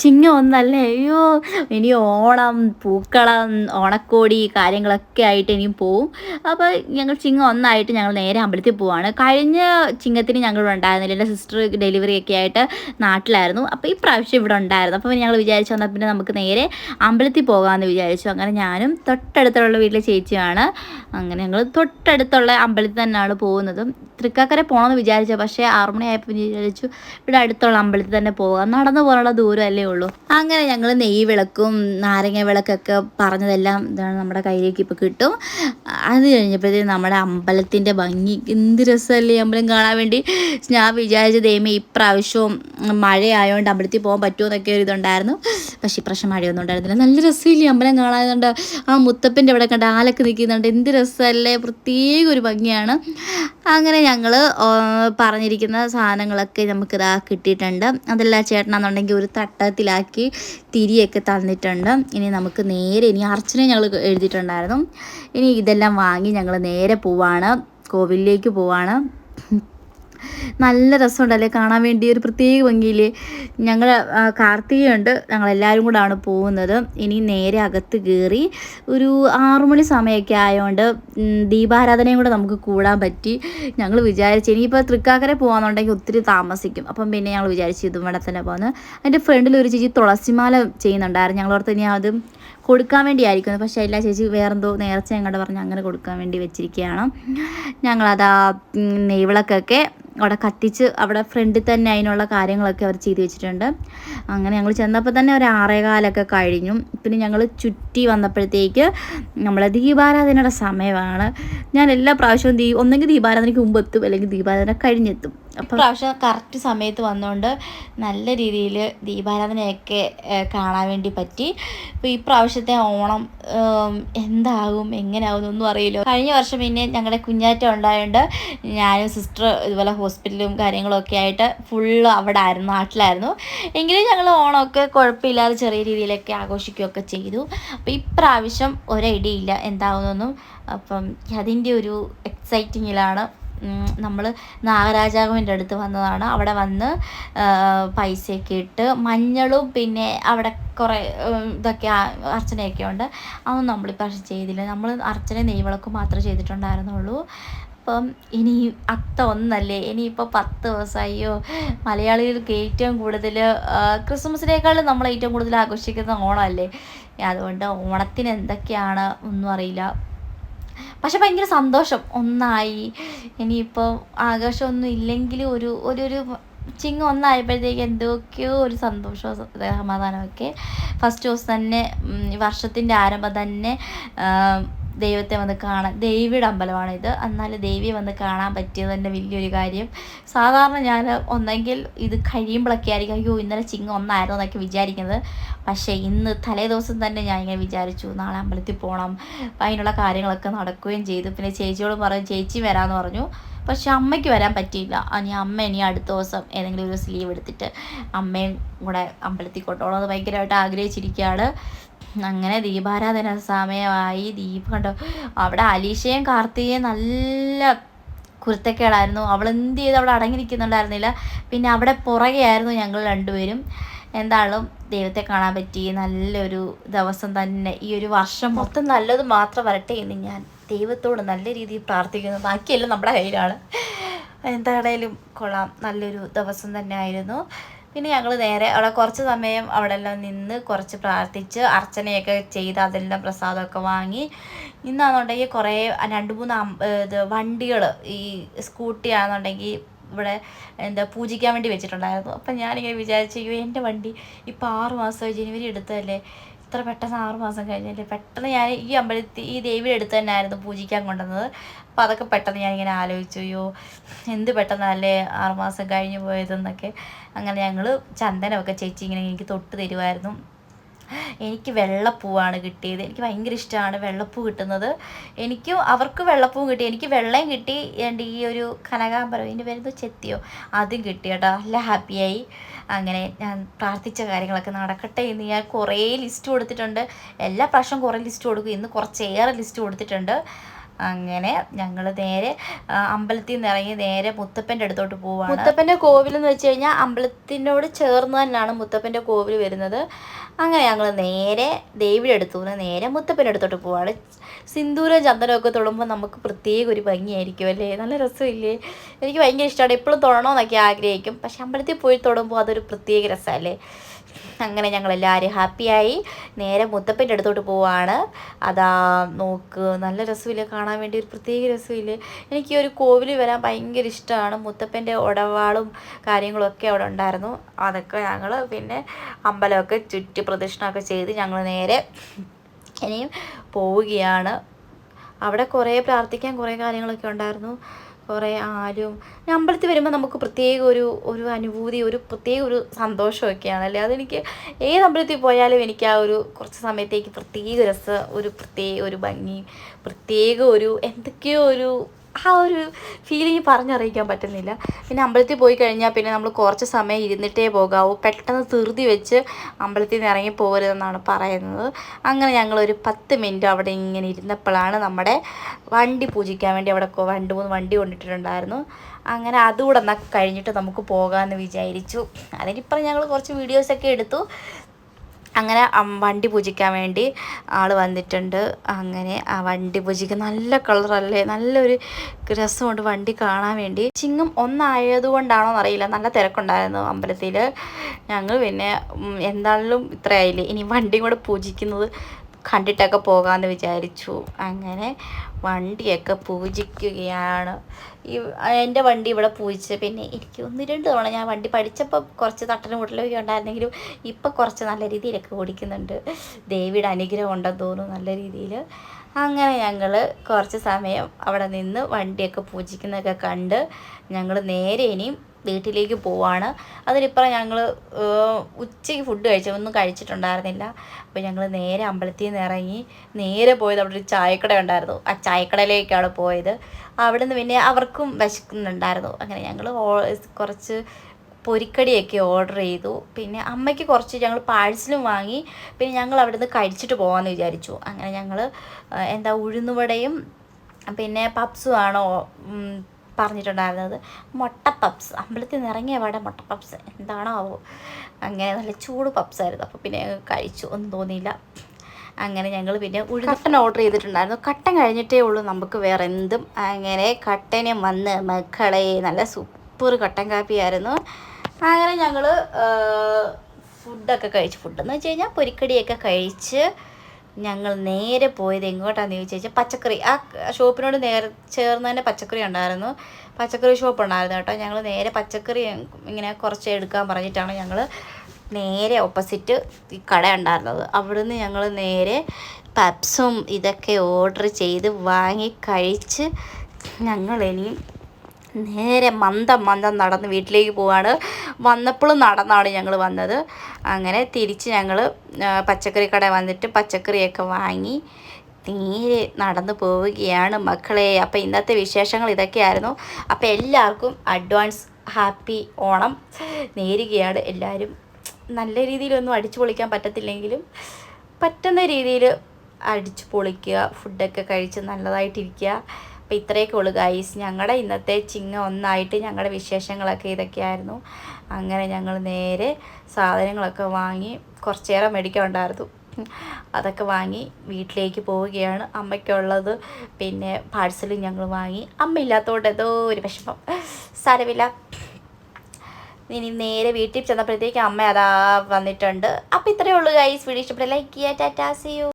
ചിങ്ങ ഒന്നല്ലേ? അയ്യോ ഇനി ഓണം പൂക്കളം ഓണക്കോടി കാര്യങ്ങളൊക്കെ ആയിട്ട് ഇനിയും പോവും. അപ്പോൾ ഞങ്ങൾ ചിങ്ങ ഒന്നായിട്ട് ഞങ്ങൾ നേരെ അമ്പലത്തിൽ പോവാണ്. കഴിഞ്ഞ ചിങ്ങത്തിന് ഞങ്ങൾ ഉണ്ടായിരുന്നില്ല. എന്റെ സിസ്റ്റർ ഡെലിവറി ഒക്കെ ആയിട്ട് നാട്ടിലായിരുന്നു. അപ്പോൾ ഈ പ്രാവശ്യം ഇവിടെ ഉണ്ടായിരുന്നു. അപ്പോൾ ഞങ്ങൾ വിചാരിച്ചു വന്നാൽ പിന്നെ നമുക്ക് നേരെ അമ്പലത്തിൽ പോകാമെന്ന് വിചാരിച്ചു. അങ്ങനെ ഞാനും തൊട്ടടുത്തുള്ള വീട്ടിലെ ചേച്ചിയാണ് അങ്ങനെ ഞങ്ങൾ തൊട്ടടുത്തുള്ള അമ്പലത്തിൽ തന്നെയാണ് പോകുന്നതും. തൃക്കാക്കര പോകണമെന്ന് വിചാരിച്ചു. പക്ഷേ ആറുമണിയായപ്പോൾ വിചാരിച്ചു ഇവിടെ അടുത്തുള്ള അമ്പലത്തിൽ തന്നെ പോകാം. നടന്നു പോകാനുള്ള ദൂരമല്ലേ ഉള്ളൂ. അങ്ങനെ ഞങ്ങൾ നെയ്യ് വിളക്കും നാരങ്ങ വിളക്കൊക്കെ പറഞ്ഞതെല്ലാം ഇതാണ് നമ്മുടെ കയ്യിലേക്ക് ഇപ്പോൾ കിട്ടും. അത് കഴിഞ്ഞപ്പോഴത്തേക്കും നമ്മുടെ അമ്പലത്തിന്റെ ഭംഗി എന്ത് രസമല്ലേ അമ്പലം കാണാൻ വേണ്ടി. ഞാൻ വിചാരിച്ച ദൈവമേ ഇപ്രാവശ്യവും മഴയായതുകൊണ്ട് അമ്പലത്തിൽ പോകാൻ പറ്റുമോ എന്നൊക്കെ ഒരു ഇതുണ്ടായിരുന്നു. പക്ഷേ ഇപ്രാവശ്യം മഴയൊന്നും ഉണ്ടായിരുന്നില്ല. നല്ല രസമില്ലേ അമ്പലം കാണാതുകൊണ്ട് ആ മുത്തപ്പന്റെ അവിടെ കണ്ട് ആലൊക്കെ നിൽക്കുന്നുണ്ട്. എന്ത് രസമല്ലേ. പ്രത്യേക ഒരു ഭംഗിയാണ്. അങ്ങനെ ഞങ്ങൾ പറഞ്ഞിരിക്കുന്ന സാധനങ്ങളൊക്കെ നമുക്ക് ഇതാ കിട്ടിയിട്ടുണ്ട്. അതെല്ലാം ചേട്ടനാണെന്നുണ്ടെങ്കിൽ ഒരു തട്ടത്തിലാക്കി തിരിയൊക്കെ തന്നിട്ടുണ്ട്. ഇനി നമുക്ക് നേരെ ഇനി അർച്ചനെ ഞങ്ങൾ എഴുതിയിട്ടുണ്ടായിരുന്നു. ഇനി ഇതെല്ലാം വാങ്ങി ഞങ്ങൾ നേരെ പോവാണ്. കോവിലിലേക്ക് പോവാണ്. നല്ല രസമുണ്ടല്ലേ? കാണാൻ വേണ്ടി ഒരു പ്രത്യേക ഭംഗിയിൽ ഞങ്ങൾ കാർത്തികയുണ്ട്. ഞങ്ങളെല്ലാവരും കൂടാണ് പോകുന്നത്. ഇനി നേരെ അകത്ത് കയറി ഒരു ആറുമണി സമയമൊക്കെ ആയതുകൊണ്ട് ദീപാരാധനയും കൂടെ നമുക്ക് കൂടാൻ പറ്റി. ഞങ്ങൾ വിചാരിച്ചു ഇനിയിപ്പോൾ തൃക്കാക്കര പോകാന്നുണ്ടെങ്കിൽ ഒത്തിരി താമസിക്കും. അപ്പം പിന്നെ ഞങ്ങൾ വിചാരിച്ചു ഇതും ഇവിടെ തന്നെ പോകുന്നത് അതിന്റെ ഫ്രണ്ടിൽ ഒരു ചേച്ചി തുളസിമാല ചെയ്യുന്നുണ്ടായിരുന്നു. ഞങ്ങളോർത്ത് ഇനി അത് കൊടുക്കാൻ വേണ്ടിയായിരിക്കുന്നു. പക്ഷേ എല്ലാ ചേച്ചി വേറെന്തോ നേർച്ച ഞങ്ങളുടെ പറഞ്ഞ് അങ്ങനെ കൊടുക്കാൻ വേണ്ടി വെച്ചിരിക്കുകയാണ്. ഞങ്ങളതാ നെയ്വിളക്കൊക്കെ അവിടെ കത്തിച്ച് അവിടെ ഫ്രണ്ടിൽ തന്നെ അതിനുള്ള കാര്യങ്ങളൊക്കെ അവർ ചെയ്ത് വെച്ചിട്ടുണ്ട്. അങ്ങനെ ഞങ്ങൾ ചെന്നപ്പോൾ തന്നെ ഒരു ആറേകാലൊക്കെ കഴിഞ്ഞു. പിന്നെ ഞങ്ങൾ ചുറ്റി വന്നപ്പോഴത്തേക്ക് നമ്മൾ ദീപാരാധനയുടെ സമയമാണ്. ഞാൻ എല്ലാ പ്രാവശ്യവും ദീ ഒന്നെങ്കിൽ ദീപാരാധനയ്ക്ക് മുമ്പ് എത്തും അല്ലെങ്കിൽ ദീപാരാധന കഴിഞ്ഞെത്തും. പ്രാവശ്യം കറക്റ്റ് സമയത്ത് വന്നുകൊണ്ട് നല്ല രീതിയിൽ ദീപാരാധനയൊക്കെ കാണാൻ വേണ്ടി പറ്റി. ഇപ്പോൾ ഈ പ്രാവശ്യത്തെ ഓണം എന്താകും എങ്ങനെയാകും എന്നൊന്നും അറിയില്ല. കഴിഞ്ഞ വർഷം പിന്നെ ഞങ്ങളുടെ കുഞ്ഞാറ്റം ഉണ്ടായതുകൊണ്ട് ഞാനും സിസ്റ്റർ ഇതുപോലെ ഹോസ്പിറ്റലും കാര്യങ്ങളൊക്കെ ആയിട്ട് ഫുള്ള് അവിടെ ആയിരുന്നു നാട്ടിലായിരുന്നു. എങ്കിലും ഞങ്ങൾ ഓണമൊക്കെ കുഴപ്പമില്ലാതെ ചെറിയ രീതിയിലൊക്കെ ആഘോഷിക്കുകയൊക്കെ ചെയ്തു. അപ്പോൾ ഇപ്രാവശ്യം ഒരൈഡിയ എന്താകുന്നൊന്നും അപ്പം അതിന്റെ ഒരു എക്സൈറ്റിങ്ങിലാണ് നമ്മൾ നാഗരാജാവിന്റെ അടുത്ത് വന്നതാണ്. അവിടെ വന്ന് പൈസയൊക്കെ ഇട്ട് മഞ്ഞളും പിന്നെ അവിടെ കുറേ ഇതൊക്കെ അർച്ചനയൊക്കെ ഉണ്ട്. അതൊന്നും നമ്മൾ ഇപ്രാവശ്യം ചെയ്തില്ല. നമ്മൾ അർച്ചന നെയ്വിളക്ക് മാത്രം ചെയ്തിട്ടുണ്ടായിരുന്നുള്ളൂ. അപ്പം ഇനി അത്ത ഒന്നല്ലേ? ഇനിയിപ്പോൾ പത്ത് ദിവസമായോ. മലയാളികൾക്ക് ഏറ്റവും കൂടുതൽ ക്രിസ്മസിനേക്കാളും നമ്മൾ ഏറ്റവും കൂടുതൽ ആഘോഷിക്കുന്ന ഓണമല്ലേ? അതുകൊണ്ട് ഓണത്തിന് എന്തൊക്കെയാണ് ഒന്നും അറിയില്ല. പക്ഷെ ഭയങ്കര സന്തോഷം. ഒന്നായി. ഇനിയിപ്പോൾ ആഘോഷമൊന്നും ഇല്ലെങ്കിൽ ഒരു ഒരു ഒരു ചിങ്ങ ഒന്നായപ്പോഴത്തേക്ക് എന്തൊക്കെയോ ഒരു സന്തോഷവും സമാധാനമൊക്കെ ഫസ്റ്റ് ദിവസം തന്നെ വർഷത്തിന്റെ ആരംഭം തന്നെ ദൈവത്തെ വന്ന് കാണാൻ ദേവിയുടെ അമ്പലമാണ് ഇത്. എന്നാൽ ദേവിയെ വന്ന് കാണാൻ പറ്റിയത് തന്നെ വലിയൊരു കാര്യം. സാധാരണ ഞാൻ ഒന്നെങ്കിൽ ഇത് കഴിയുമ്പോഴൊക്കെ ആയിരിക്കും അയ്യോ ഇന്നലെ ചിങ്ങ ഒന്നായിരുന്നു എന്നൊക്കെ വിചാരിക്കുന്നത്. പക്ഷേ ഇന്ന് തലേ ദിവസം തന്നെ ഞാൻ ഇങ്ങനെ വിചാരിച്ചു നാളെ അമ്പലത്തിൽ പോകണം അതിനുള്ള കാര്യങ്ങളൊക്കെ നടക്കുകയും ചെയ്തു. പിന്നെ ചേച്ചിയോട് പറഞ്ഞു ചേച്ചി വരാമെന്ന് പറഞ്ഞു. പക്ഷെ അമ്മയ്ക്ക് വരാൻ പറ്റിയില്ല. ഇനി അമ്മ ഇനി അടുത്ത ദിവസം ഏതെങ്കിലും ഒരു ദിവസം ലീവ് എടുത്തിട്ട് അമ്മയും കൂടെ അമ്പലത്തിൽ കൊണ്ടുപോകണം എന്ന് ഭയങ്കരമായിട്ട് ആഗ്രഹിച്ചിരിക്കുകയാണ്. അങ്ങനെ ദീപാരാധന സമയമായി. ദീപം കണ്ടോ? അവിടെ അലീഷയും കാർത്തികയും നല്ല കുരുത്തക്കേടായിരുന്നു. അവൾ എന്ത് ചെയ്ത്? അവിടെ അടങ്ങി നിൽക്കുന്നുണ്ടായിരുന്നില്ല. പിന്നെ അവിടെ പുറകെയായിരുന്നു ഞങ്ങൾ രണ്ടുപേരും. എന്തായാലും ദൈവത്തെ കാണാൻ പറ്റി. നല്ലൊരു ദിവസം തന്നെ. ഈ ഒരു വർഷം മൊത്തം നല്ലത് മാത്രം വരട്ടെ എന്ന് ഞാൻ ദൈവത്തോട് നല്ല രീതിയിൽ പ്രാർത്ഥിക്കുന്നു. ബാക്കിയെല്ലാം നമ്മുടെ കയ്യിലാണ്. എന്താണേലും കൊള്ളാം. നല്ലൊരു ദിവസം തന്നെ ആയിരുന്നു പിന്നെ ഞങ്ങൾ നേരെ അവിടെ കുറച്ച് സമയം അവിടെ എല്ലാം നിന്ന് കുറച്ച് പ്രാർത്ഥിച്ച് അർച്ചനയൊക്കെ ചെയ്ത് അതെല്ലാം പ്രസാദമൊക്കെ വാങ്ങി. ഇന്നാണെന്നുണ്ടെങ്കിൽ കുറേ രണ്ട് മൂന്ന് ഇത് വണ്ടികൾ ഈ സ്കൂട്ടി ആണെന്നുണ്ടെങ്കിൽ ഇവിടെ എന്താ പൂജിക്കാൻ വേണ്ടി വെച്ചിട്ടുണ്ടായിരുന്നു. അപ്പം ഞാനിങ്ങനെ വിചാരിച്ചു എന്റെ വണ്ടി ഇപ്പോൾ ആറ് മാസമായി ജനുവരി എടുത്തതല്ലേ? ഇത്ര പെട്ടെന്ന് ആറ് മാസം കഴിഞ്ഞല്ലേ? പെട്ടെന്ന് ഞാൻ ഈ അമ്പലത്തിൽ ഈ ദേവിയുടെ അടുത്ത് തന്നെയായിരുന്നു പൂജിക്കാൻ കൊണ്ടുവന്നത്. അപ്പോൾ അതൊക്കെ പെട്ടെന്ന് ഞാനിങ്ങനെ ആലോചിച്ചു. അയ്യോ എന്ത് പെട്ടെന്നല്ലേ ആറുമാസം കഴിഞ്ഞു പോയതെന്നൊക്കെ. അങ്ങനെ ഞങ്ങൾ ചന്ദനമൊക്കെ ചേച്ചി ഇങ്ങനെ എനിക്ക് തൊട്ട് തരുമായിരുന്നു എനിക്ക് വെള്ളപ്പൂവാണ് കിട്ടിയത്. എനിക്ക് ഭയങ്കര ഇഷ്ടമാണ് വെള്ളപ്പൂ കിട്ടുന്നത്. എനിക്കും അവർക്ക് വെള്ളപ്പൂവും കിട്ടി. എനിക്ക് വെള്ളയും കിട്ടി. എന്റെ ഈ ഒരു കനകാമ്പരം ഇതിന്റെ പേരെന്തോ ചെത്തിയോ? അതും കിട്ടി കേട്ടോ. നല്ല ഹാപ്പിയായി. അങ്ങനെ ഞാൻ പ്രാർത്ഥിച്ച കാര്യങ്ങളൊക്കെ നടക്കട്ടെ എന്ന് ഞാൻ കുറേ ലിസ്റ്റ് കൊടുത്തിട്ടുണ്ട്. എല്ലാ പ്രാവശ്യവും കുറേ ലിസ്റ്റ് കൊടുക്കും. ഇന്ന് കുറച്ചേറെ ലിസ്റ്റ് കൊടുത്തിട്ടുണ്ട്. അങ്ങനെ ഞങ്ങൾ നേരെ അമ്പലത്തിൽ നിന്ന് ഇറങ്ങി നേരെ മുത്തപ്പന്റെ അടുത്തോട്ട് പോവാണ്. മുത്തപ്പന്റെ കോവിൽ എന്ന് വെച്ച് കഴിഞ്ഞാൽ അമ്പലത്തിനോട് ചേർന്ന് തന്നെയാണ് മുത്തപ്പന്റെ കോവിൽ വരുന്നത്. അങ്ങനെ ഞങ്ങൾ നേരെ ദേവിയുടെ അടുത്തു നിന്ന് നേരെ മുത്തപ്പന്റെ അടുത്തോട്ട് പോവാണ്. സിന്ദൂരം ചന്ദനമൊക്കെ തൊടുമ്പോൾ നമുക്ക് പ്രത്യേക ഒരു ഭംഗിയായിരിക്കും അല്ലേ? നല്ല രസമില്ലേ? എനിക്ക് ഭയങ്കര ഇഷ്ടമാണ്. എപ്പോഴും തൊടണമെന്നൊക്കെ ആഗ്രഹിക്കും. പക്ഷെ അമ്പലത്തിൽ പോയി തൊടുമ്പോൾ അതൊരു പ്രത്യേക രസമല്ലേ? അങ്ങനെ ഞങ്ങളെല്ലാവരും ഹാപ്പിയായി. നേരെ മുത്തപ്പന്റെ അടുത്തോട്ട് പോവാണ്. അതാ നോക്ക് നല്ല രസമില്ലേ? കാണാൻ വേണ്ടി ഒരു പ്രത്യേക രസമില്ലേ? എനിക്ക് ഒരു കോവിൽ വരാൻ ഭയങ്കര ഇഷ്ടമാണ്. മുത്തപ്പന്റെ ഉടവാളും കാര്യങ്ങളൊക്കെ അവിടെ ഉണ്ടായിരുന്നു. അതൊക്കെ ഞങ്ങൾ പിന്നെ അമ്പലമൊക്കെ ചുറ്റി പ്രദക്ഷിണമൊക്കെ ചെയ്ത് ഞങ്ങൾ നേരെ ഇനിയും പോവുകയാണ്. അവിടെ കുറേ പ്രാർത്ഥിക്കാൻ കുറേ കാര്യങ്ങളൊക്കെ ഉണ്ടായിരുന്നു. കുറേ ആരും ഞാൻ അമ്പലത്തിൽ വരുമ്പോൾ നമുക്ക് പ്രത്യേക ഒരു ഒരു അനുഭൂതി ഒരു പ്രത്യേക ഒരു സന്തോഷമൊക്കെയാണ് അല്ലേ അതെനിക്ക് ഏത് അമ്പലത്തിൽ പോയാലും എനിക്ക് ആ ഒരു കുറച്ച് സമയത്തേക്ക് പ്രത്യേക രസം ഒരു പ്രത്യേക ഒരു ഭംഗി പ്രത്യേക ഒരു എന്തൊക്കെയോ ഒരു ആ ഒരു ഫീലിംഗ് പറഞ്ഞറിയിക്കാൻ പറ്റുന്നില്ല. പിന്നെ അമ്പലത്തിൽ പോയി കഴിഞ്ഞാൽ പിന്നെ നമ്മൾ കുറച്ച് സമയം ഇരുന്നിട്ടേ പോകാവൂ. പെട്ടെന്ന് ധൃതി വെച്ച് അമ്പലത്തിൽ നിന്ന് ഇറങ്ങി പോകരുതെന്നാണ് പറയുന്നത്. അങ്ങനെ ഞങ്ങളൊരു പത്ത് മിനിറ്റ് അവിടെ ഇങ്ങനെ ഇരുന്നപ്പോഴാണ് നമ്മുടെ വണ്ടി പൂജിക്കാൻ വേണ്ടി അവിടെ രണ്ട് മൂന്ന് വണ്ടി കൊണ്ടിട്ടുണ്ടായിരുന്നു അങ്ങനെ അതുകൂടെ എന്നാൽ കഴിഞ്ഞിട്ട് നമുക്ക് പോകാമെന്ന് വിചാരിച്ചു. അതിനിപ്പുറം ഞങ്ങൾ കുറച്ച് വീഡിയോസൊക്കെ എടുത്തു. അങ്ങനെ വണ്ടി പൂജിക്കാൻ വേണ്ടി ആൾ വന്നിട്ടുണ്ട്. അങ്ങനെ ആ വണ്ടി പൂജിക്ക് നല്ല കളറല്ലേ? നല്ലൊരു രസമുണ്ട് വണ്ടി കാണാൻ വേണ്ടി. ചിങ്ങം ഒന്നായതുകൊണ്ടാണോ എന്നറിയില്ല നല്ല തിരക്കുണ്ടായിരുന്നു അമ്പലത്തിൽ ഞങ്ങൾ പിന്നെ എന്താണെങ്കിലും ഇത്രയായില്ലേ. ഇനി വണ്ടി കൂടെ പൂജിക്കുന്നത് കണ്ടിട്ടൊക്കെ പോകാമെന്ന് വിചാരിച്ചു. അങ്ങനെ വണ്ടിയൊക്കെ പൂജിക്കുകയാണ്. ഈ എന്റെ വണ്ടി ഇവിടെ പൂജിച്ച് പിന്നെ എനിക്ക് ഒന്ന് രണ്ട് തവണ ഞാൻ വണ്ടി പഠിച്ചപ്പോൾ കുറച്ച് തട്ടനും മുട്ടലൊക്കെ ഉണ്ടായിരുന്നെങ്കിലും ഇപ്പം കുറച്ച് നല്ല രീതിയിലൊക്കെ ഓടിക്കുന്നുണ്ട്. ദേവിയുടെ അനുഗ്രഹം ഉണ്ടെന്ന് തോന്നുന്നു നല്ല രീതിയിൽ അങ്ങനെ ഞങ്ങൾ കുറച്ച് സമയം അവിടെ നിന്ന് വണ്ടിയൊക്കെ പൂജിക്കുന്നതൊക്കെ കണ്ട് ഞങ്ങൾ നേരെ ഇനിയും വീട്ടിലേക്ക് പോവാണ്. അതിനിപ്പുറം ഞങ്ങൾ ഉച്ചയ്ക്ക് ഫുഡ് കഴിച്ച. ഒന്നും കഴിച്ചിട്ടുണ്ടായിരുന്നില്ല. അപ്പോൾ ഞങ്ങൾ നേരെ അമ്പലത്തിൽ നിന്ന് ഇറങ്ങി നേരെ പോയത് അവിടെ ഒരു ചായക്കട ഉണ്ടായിരുന്നു. ആ ചായക്കടയിലേക്കാണ് പോയത്. അവിടെ നിന്ന് പിന്നെ അവർക്കും വിശക്കുന്നുണ്ടായിരുന്നു. അങ്ങനെ ഞങ്ങൾ കുറച്ച് പൊരിക്കടിയൊക്കെ ഓർഡർ ചെയ്തു. പിന്നെ അമ്മയ്ക്ക് കുറച്ച് ഞങ്ങൾ പാഴ്സലും വാങ്ങി. പിന്നെ ഞങ്ങൾ അവിടെ നിന്ന് കഴിച്ചിട്ട് പോകാമെന്ന് വിചാരിച്ചു. അങ്ങനെ ഞങ്ങൾ എന്താ ഉഴുന്നുവടയും പിന്നെ പപ്സും ആണോ ഉം, പറഞ്ഞിട്ടുണ്ടായിരുന്നത്. മുട്ട പപ്സ്. അമ്പലത്തിൽ നിന്ന് ഇറങ്ങിയ പാടെ മുട്ട പപ്സ്. എന്താണോ അങ്ങനെ നല്ല ചൂട് പപ്സ് ആയിരുന്നു. അപ്പോൾ പിന്നെ കഴിച്ചു. ഒന്നും തോന്നിയില്ല. അങ്ങനെ ഞങ്ങൾ പിന്നെ ഉഴുന്ന് കട്ടൻ ഓർഡർ ചെയ്തിട്ടുണ്ടായിരുന്നു. കട്ടൻ കഴിഞ്ഞിട്ടേ ഉള്ളൂ നമുക്ക് വേറെ എന്തും. അങ്ങനെ കട്ടനും വന്ന് മക്കളെ നല്ല സൂപ്പർ കട്ടൻ കാപ്പിയായിരുന്നു അങ്ങനെ ഞങ്ങൾ ഫുഡൊക്കെ കഴിച്ചു. ഫുഡെന്ന് വെച്ച് കഴിഞ്ഞാൽ പൊരിക്കടിയൊക്കെ കഴിച്ച് ഞങ്ങൾ നേരെ പോയത് എങ്ങോട്ടാന്ന് ചോദിച്ചു കഴിഞ്ഞാൽ പച്ചക്കറി. ആ ഷോപ്പിനോട് നേരെ ചേർന്ന് തന്നെ പച്ചക്കറി ഉണ്ടായിരുന്നു. പച്ചക്കറി ഷോപ്പ് ഉണ്ടായിരുന്നു കേട്ടോ. ഞങ്ങൾ നേരെ പച്ചക്കറി ഇങ്ങനെ കുറച്ച് എടുക്കാൻ പറഞ്ഞിട്ടാണ് ഞങ്ങൾ നേരെ ഓപ്പോസിറ്റ് ഈ കട ഉണ്ടായിരുന്നത്. അവിടുന്ന് ഞങ്ങൾ നേരെ പപ്സും ഇതൊക്കെ ഓർഡർ ചെയ്ത് വാങ്ങി കഴിച്ച് ഞങ്ങൾ ഇനിയും നേരെ മന്ദം മന്ദം നടന്ന് വീട്ടിലേക്ക് പോവാണ്. വന്നപ്പോൾ നടന്നാണ് ഞങ്ങൾ വന്നത്. അങ്ങനെ തിരിച്ച് ഞങ്ങൾ പച്ചക്കറി കട വന്നിട്ട് പച്ചക്കറിയൊക്കെ വാങ്ങി നേരെ നടന്നു പോവുകയാണ് മക്കളെ. അപ്പോൾ ഇന്നത്തെ വിശേഷങ്ങൾ ഇതൊക്കെയായിരുന്നു. അപ്പോൾ എല്ലാവർക്കും അഡ്വാൻസ് ഹാപ്പി ഓണം നേരുകയാണ്. എല്ലാവരും നല്ല രീതിയിലൊന്നും അടിച്ചു പൊളിക്കാൻ പറ്റത്തില്ലെങ്കിലും പറ്റുന്ന രീതിയിൽ അടിച്ചു പൊളിക്കുക ഫുഡൊക്കെ കഴിച്ച് നല്ലതായിട്ടിരിക്കുക. അപ്പോൾ ഇത്രയൊക്കെ ഉള്ളു ഗൈസ് ഞങ്ങളുടെ ഇന്നത്തെ ചിങ്ങ ഒന്നായിട്ട് ഞങ്ങളുടെ വിശേഷങ്ങളൊക്കെ ഇതൊക്കെയായിരുന്നു. അങ്ങനെ ഞങ്ങൾ നേരെ സാധനങ്ങളൊക്കെ വാങ്ങി കുറച്ചേറെ മേടിക്കാനുണ്ടായിരുന്നു അതൊക്കെ വാങ്ങി വീട്ടിലേക്ക് പോവുകയാണ്. അമ്മയ്ക്കുള്ളത് പിന്നെ പാഴ്സലും ഞങ്ങൾ വാങ്ങി. അമ്മ ഇല്ലാത്തതുകൊണ്ട് ഏതോ ഒരു വിഷമം. സാരമില്ല. ഇനി നേരെ വീട്ടിൽ ചെന്നപ്പോഴത്തേക്ക് അമ്മ അതാ വന്നിട്ടുണ്ട്. അപ്പോൾ ഇത്രയേ ഉള്ളൂ ഗൈസ് വീഡിയോ ഇഷ്ടപ്പെട്ട ലൈക്ക് ചെയ്യുക. Tata see U